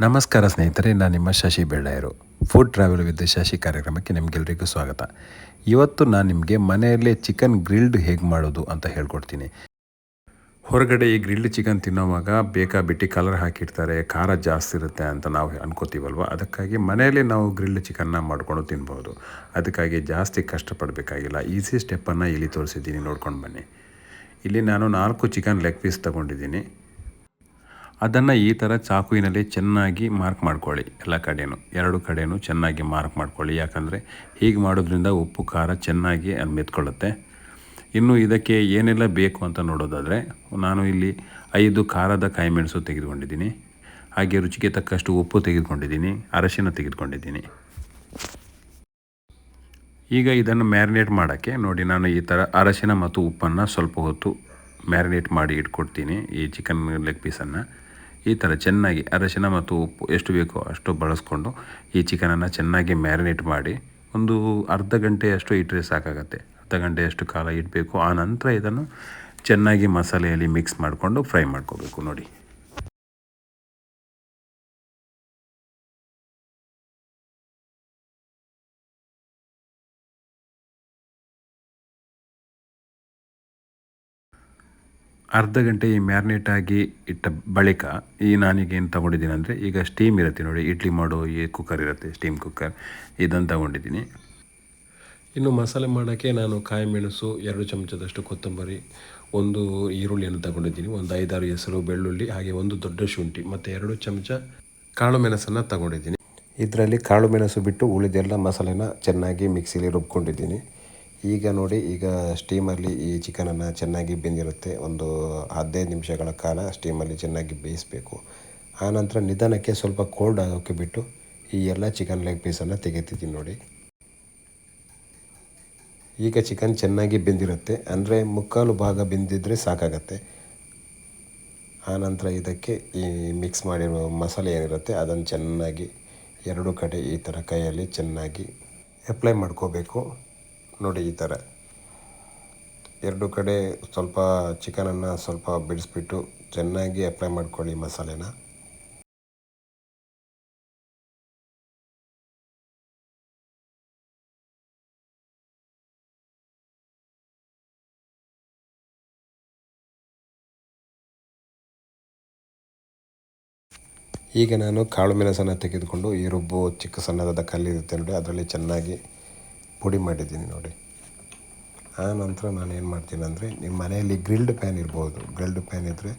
ನಮಸ್ಕಾರ ಸ್ನೇಹಿತರೆ, ನಾನು ನಿಮ್ಮ Shashi Bellayaru. Food travel with Shashi ಕಾರ್ಯಕ್ರಮಕ್ಕೆ ನಿಮಗೆಲ್ಲರಿಗೂ ಸ್ವಾಗತ. ಇವತ್ತು ನಾನು ನಿಮಗೆ ಮನೆಯಲ್ಲೇ ಚಿಕನ್ ಗ್ರಿಲ್ಡ್ ಹೇಗೆ ಮಾಡೋದು ಅಂತ ಹೇಳ್ಕೊಡ್ತೀನಿ. ಹೊರಗಡೆ ಈ ಗ್ರಿಲ್ಡ್ ಚಿಕನ್ ತಿನ್ನೋವಾಗ ಬೇಕಾ ಬಿಟ್ಟು ಕಲರ್ ಹಾಕಿರ್ತಾರೆ, ಖಾರ ಜಾಸ್ತಿ ಇರುತ್ತೆ ಅಂತ ನಾವು ಅನ್ಕೋತೀವಲ್ವ? ಅದಕ್ಕಾಗಿ ಮನೆಯಲ್ಲೇ ನಾವು ಗ್ರಿಲ್ಡ್ ಚಿಕನ್ನ ಮಾಡ್ಕೊಂಡು ತಿನ್ಬೋದು. ಅದಕ್ಕಾಗಿ ಜಾಸ್ತಿ ಕಷ್ಟಪಡಬೇಕಾಗಿಲ್ಲ. ಈಸಿ ಸ್ಟೆಪ್ಪನ್ನು ಇಲ್ಲಿ ತೋರಿಸಿದ್ದೀನಿ, ನೋಡ್ಕೊಂಡು ಬನ್ನಿ. ಇಲ್ಲಿ ನಾನು ನಾಲ್ಕು ಚಿಕನ್ ಲೆಗ್ ಪೀಸ್ ತೊಗೊಂಡಿದ್ದೀನಿ. ಅದನ್ನು ಈ ಥರ ಚಾಕುವಿನಲ್ಲಿ ಚೆನ್ನಾಗಿ ಮಾರ್ಕ್ ಮಾಡ್ಕೊಳ್ಳಿ ಎಲ್ಲ ಕಡೆಯೂ ಎರಡು ಕಡೆಯೂ ಚೆನ್ನಾಗಿ ಮಾರ್ಕ್ ಮಾಡ್ಕೊಳ್ಳಿ. ಯಾಕಂದರೆ ಹೀಗೆ ಮಾಡೋದ್ರಿಂದ ಉಪ್ಪು, ಖಾರ ಚೆನ್ನಾಗಿ ಮೆತ್ಕೊಳ್ಳುತ್ತೆ. ಇನ್ನು ಇದಕ್ಕೆ ಏನೆಲ್ಲ ಬೇಕು ಅಂತ ನೋಡೋದಾದರೆ, ನಾನು ಇಲ್ಲಿ ಐದು ಖಾರದ ಕಾಯಿಮೆಣಸು ತೆಗೆದುಕೊಂಡಿದ್ದೀನಿ. ಹಾಗೆ ರುಚಿಗೆ ತಕ್ಕಷ್ಟು ಉಪ್ಪು ತೆಗೆದುಕೊಂಡಿದ್ದೀನಿ. ಅರಶಿನ ತೆಗೆದುಕೊಂಡಿದ್ದೀನಿ. ಈಗ ಇದನ್ನು ಮ್ಯಾರಿನೇಟ್ ಮಾಡೋಕ್ಕೆ ನೋಡಿ, ನಾನು ಈ ಥರ ಅರಶಿನ ಮತ್ತು ಉಪ್ಪನ್ನು ಸ್ವಲ್ಪ ಹೊತ್ತು ಮ್ಯಾರಿನೇಟ್ ಮಾಡಿ ಇಟ್ಕೊಡ್ತೀನಿ ಈ ಚಿಕನ್ ಲೆಗ್ ಪೀಸನ್ನು ಈ ಥರ ಚೆನ್ನಾಗಿ ಅರಶಿನ ಮತ್ತು ಉಪ್ಪು ಎಷ್ಟು ಬೇಕೋ ಅಷ್ಟು ಬಳಸ್ಕೊಂಡು ಈ ಚಿಕನನ್ನು ಚೆನ್ನಾಗಿ ಮ್ಯಾರಿನೇಟ್ ಮಾಡಿ ಒಂದು ಅರ್ಧ ಗಂಟೆಯಷ್ಟು ಇಟ್ಟರೆ ಸಾಕಾಗತ್ತೆ. ಅರ್ಧ ಗಂಟೆಯಷ್ಟು ಕಾಲ ಇಡಬೇಕು. ಆ ನಂತರ ಇದನ್ನು ಚೆನ್ನಾಗಿ ಮಸಾಲೆಯಲ್ಲಿ ಮಿಕ್ಸ್ ಮಾಡಿಕೊಂಡು ಫ್ರೈ ಮಾಡ್ಕೋಬೇಕು ನೋಡಿ. ಅರ್ಧ ಗಂಟೆ ಈ ಮ್ಯಾರಿನೇಟ್ ಆಗಿ ಇಟ್ಟ ಬಳಿಕ ಈ ನಾನೀಗ ಏನು ತೊಗೊಂಡಿದ್ದೀನಿ ಅಂದರೆ ಈಗ ಸ್ಟೀಮ್ ಇರುತ್ತೆ ನೋಡಿ. ಇಡ್ಲಿ ಮಾಡೋ ಈ ಕುಕ್ಕರ್ ಇರುತ್ತೆ ಸ್ಟೀಮ್ ಕುಕ್ಕರ್ ಇದನ್ನು ತಗೊಂಡಿದ್ದೀನಿ. ಇನ್ನು ಮಸಾಲೆ ಮಾಡೋಕ್ಕೆ ನಾನು ಕಾಯಿ ಮೆಣಸು, ಎರಡು ಚಮಚದಷ್ಟು ಕೊತ್ತಂಬರಿ, ಒಂದು ಈರುಳ್ಳಿಯನ್ನು ತಗೊಂಡಿದ್ದೀನಿ. ಒಂದು ಐದಾರು ಹೆಸರು ಬೆಳ್ಳುಳ್ಳಿ, ಹಾಗೆ ಒಂದು ದೊಡ್ಡ ಶುಂಠಿ, ಮತ್ತು ಎರಡು ಚಮಚ ಕಾಳು ಮೆಣಸನ್ನು ತಗೊಂಡಿದ್ದೀನಿ. ಇದರಲ್ಲಿ ಕಾಳು ಮೆಣಸು ಬಿಟ್ಟು ಉಳಿದೆಲ್ಲ ಮಸಾಲೆನ ಚೆನ್ನಾಗಿ ಮಿಕ್ಸಿಲಿ ರುಬ್ಕೊಂಡಿದ್ದೀನಿ. ಈಗ ನೋಡಿ, ಈಗ ಸ್ಟೀಮಲ್ಲಿ ಈ ಚಿಕನನ್ನು ಚೆನ್ನಾಗಿ ಬೆಂದಿರುತ್ತೆ. ಒಂದು ಹದಿನೈದು ನಿಮಿಷಗಳ ಕಾಲ ಸ್ಟೀಮಲ್ಲಿ ಚೆನ್ನಾಗಿ ಬೇಯಿಸಬೇಕು. ಆನಂತರ ನಿಧಾನಕ್ಕೆ ಸ್ವಲ್ಪ ಕೋಲ್ಡ್ ಆಗೋಕ್ಕೆ ಬಿಟ್ಟು ಈ ಎಲ್ಲ ಚಿಕನ್ ಲೆಗ್ ಪೀಸನ್ನು ತೆಗಿತಿದ್ದೀನಿ ನೋಡಿ. ಈಗ ಚಿಕನ್ ಚೆನ್ನಾಗಿ ಬೆಂದಿರುತ್ತೆ. ಅಂದರೆ ಮುಕ್ಕಾಲು ಭಾಗ ಬೆಂದಿದ್ದರೆ ಸಾಕಾಗತ್ತೆ. ಆನಂತರ ಇದಕ್ಕೆ ಈ ಮಿಕ್ಸ್ ಮಾಡಿರೋ ಮಸಾಲೆ ಏನಿರುತ್ತೆ, ಅದನ್ನು ಚೆನ್ನಾಗಿ ಎರಡು ಕಡೆ ಈ ಥರ ಕೈಯಲ್ಲಿ ಚೆನ್ನಾಗಿ ಅಪ್ಲೈ ಮಾಡ್ಕೋಬೇಕು. ನೋಡಿ ಈ ಥರ. ಎರಡು ಕಡೆ ಸ್ವಲ್ಪ ಚಿಕನನ್ನು ಸ್ವಲ್ಪ ಬಿಡಿಸ್ಬಿಟ್ಟು ಚೆನ್ನಾಗಿ ಅಪ್ಲೈ ಮಾಡ್ಕೊಳ್ಳಿ ಮಸಾಲೆನ. ಈಗ ನಾನು ಕಾಳು ಮೆಣಸನ್ನು ತೆಗೆದುಕೊಂಡು ಈ ರುಬ್ಬು ಚಿಕ್ಕ ಸಣ್ಣದಾದ ಕಲ್ಲಿರುತ್ತೆ ನೋಡಿ, ಅದರಲ್ಲಿ ಚೆನ್ನಾಗಿ ಪುಡಿ ಮಾಡಿದ್ದೀನಿ ನೋಡಿ. ಆ ನಂತರ ನಾನು ಏನು ಮಾಡ್ತೀನಿ ಅಂದರೆ ನಿಮ್ಮ ಮನೆಯಲ್ಲಿ ಗ್ರಿಲ್ಡ್ ಪ್ಯಾನ್ ಇರ್ಬೋದು. ಗ್ರಿಲ್ಡ್ ಪ್ಯಾನ್ ಇದ್ದರೆ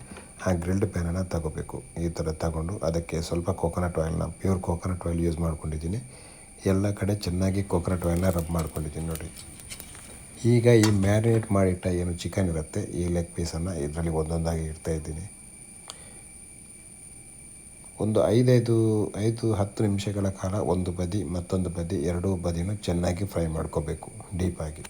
ಆ ಗ್ರಿಲ್ಡ್ ಪ್ಯಾನನ್ನು ತಗೋಬೇಕು. ಈ ಥರ ತಗೊಂಡು ಅದಕ್ಕೆ ಸ್ವಲ್ಪ ಕೋಕೋನಟ್ ಆಯಿಲ್ನ ಪ್ಯೂರ್ ಕೋಕೋನಟ್ ಆಯಿಲ್ ಯೂಸ್ ಮಾಡ್ಕೊಂಡಿದ್ದೀನಿ. ಎಲ್ಲ ಕಡೆ ಚೆನ್ನಾಗಿ ಕೋಕೋನಟ್ ಆಯಿಲ್ನ ರಬ್ ಮಾಡ್ಕೊಂಡಿದ್ದೀನಿ ನೋಡಿ. ಈಗ ಈ ಮ್ಯಾರಿನೇಟ್ ಮಾಡಿಟ್ಟ ಏನು ಚಿಕನ್ ಇರುತ್ತೆ, ಈ ಲೆಗ್ ಪೀಸನ್ನು ಇದರಲ್ಲಿ ಒಂದೊಂದಾಗಿ ಇಡ್ತಾಯಿದ್ದೀನಿ ಒಂದು ಐದೈದು, ಐದು, ಹತ್ತು ನಿಮಿಷಗಳ ಕಾಲ ಒಂದು ಬದಿ, ಮತ್ತೊಂದು ಬದಿ, ಎರಡೂ ಬದಿನೂ ಚೆನ್ನಾಗಿ ಫ್ರೈ ಮಾಡ್ಕೋಬೇಕು ಡೀಪಾಗಿ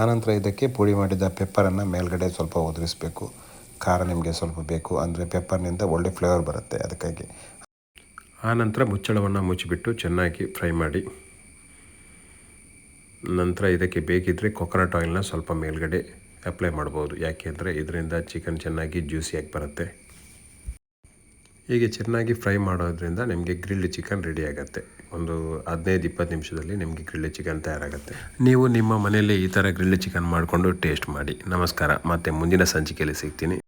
ಆನಂತರ ಇದಕ್ಕೆ ಪುಡಿ ಮಾಡಿದ ಪೆಪ್ಪರನ್ನು ಮೇಲ್ಗಡೆ ಸ್ವಲ್ಪ ಉದುರಿಸಬೇಕು ಖಾರ ನಿಮಗೆ ಸ್ವಲ್ಪ ಬೇಕು, ಅಂದರೆ ಪೆಪ್ಪರ್ನಿಂದ ಒಳ್ಳೆ ಫ್ಲೇವರ್ ಬರುತ್ತೆ ಅದಕ್ಕಾಗಿ. ಆನಂತರ ಮುಚ್ಚಳವನ್ನು ಮುಚ್ಚಿಬಿಟ್ಟು ಚೆನ್ನಾಗಿ ಫ್ರೈ ಮಾಡಿ. ನಂತರ ಇದಕ್ಕೆ ಬೇಕಿದ್ದರೆ ಕೊಕೊನಟ್ ಆಯಿಲ್ನ ಸ್ವಲ್ಪ ಮೇಲ್ಗಡೆ ಅಪ್ಲೈ ಮಾಡ್ಬೋದು. ಯಾಕೆಂದರೆ ಇದರಿಂದ ಚಿಕನ್ ಚೆನ್ನಾಗಿ ಜ್ಯೂಸಿಯಾಗಿ ಬರುತ್ತೆ. ಹೀಗೆ ಚೆನ್ನಾಗಿ ಫ್ರೈ ಮಾಡೋದ್ರಿಂದ ನಿಮಗೆ ಗ್ರಿಲ್ಡ್ ಚಿಕನ್ ರೆಡಿ ಆಗುತ್ತೆ. ಒಂದು ಹದಿನೈದು, ಇಪ್ಪತ್ತು ನಿಮಿಷದಲ್ಲಿ ನಿಮಗೆ ಗ್ರಿಲ್ಡ್ ಚಿಕನ್ ತಯಾರಾಗುತ್ತೆ. ನೀವು ನಿಮ್ಮ ಮನೆಯಲ್ಲಿ ಈ ಥರ ಗ್ರಿಲ್ಡ್ ಚಿಕನ್ ಮಾಡಿಕೊಂಡು ಟೇಸ್ಟ್ ಮಾಡಿ. ನಮಸ್ಕಾರ. ಮತ್ತು ಮುಂದಿನ ಸಂಚಿಕೆಯಲ್ಲಿ ಸಿಗ್ತೀನಿ.